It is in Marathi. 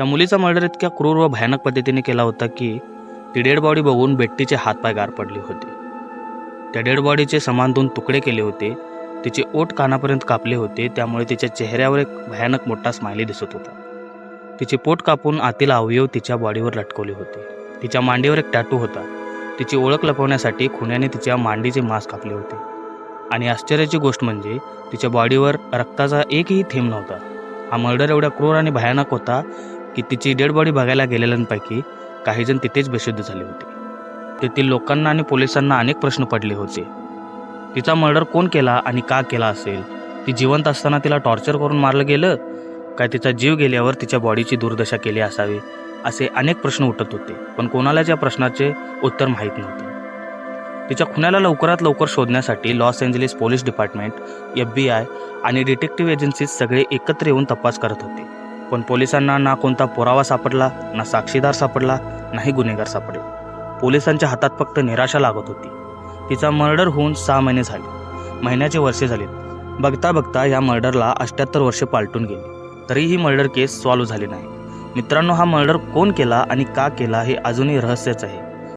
त्या मुलीचा मर्डर इतक्या क्रूर व भयानक पद्धतीने केला होता की ती डेड बॉडी बघून बेट्टीचे हातपाय गार पडले होते. त्या डेड बॉडीचे समान दोन तुकडे केले होते. तिचे ओठ कानापर्यंत कापले होते. त्यामुळे तिच्या चेहऱ्यावर एक भयानक मोठा स्माइली दिसत होता. तिचे पोट कापून आतील अवयव तिच्या बॉडीवर लटकवले होते. तिच्या मांडीवर एक टॅटू होता. तिची ओळख लपवण्यासाठी खुण्याने तिच्या मांडीचे मांस कापले होते. आणि आश्चर्याची गोष्ट म्हणजे तिच्या बॉडीवर रक्ताचा एकही थेंब नव्हता. हा मर्डर एवढा क्रूर आणि भयानक होता की तिची डेड बॉडी बघायला गेलेल्यांपैकी काहीजण तिथेच बेशुद्ध झाले होते. तेथील लोकांना आणि पोलिसांना अनेक प्रश्न पडले होते. तिचा मर्डर कोण केला आणि का केला असेल? ती जिवंत असताना तिला टॉर्चर करून मारलं गेलं? काय तिचा जीव गेल्यावर तिच्या बॉडीची दुर्दशा केली असावी? असे अनेक प्रश्न उठत होते पण कोणालाच या प्रश्नाचे उत्तर माहीत नव्हते? तिच्या खुन्याला लवकरात लवकर शोधण्यासाठी Los Angeles police department F B I आणि डिटेक्टिव्ह एजन्सीज सगळे एकत्र येऊन तपास करत होते. पण पोलिसांना ना कोणता पुरावा सापडला ना साक्षीदार सापडला नाही गुन्हेगार सापडले. पोलिसांच्या हातात फक्त निराशा लागत होती. तिचा मर्डर होऊन सहा महिने झाले. महिन्याचे वर्षे झाले बघता बघता या मर्डरला अष्ट्याहत्तर वर्षे पालटून गेली. तरीही ही मर्डर केस सॉल्व्ह झाली नाही. मित्रांनो हा मर्डर कोण केला आणि का केला हे अजूनही रहस्यच आहे.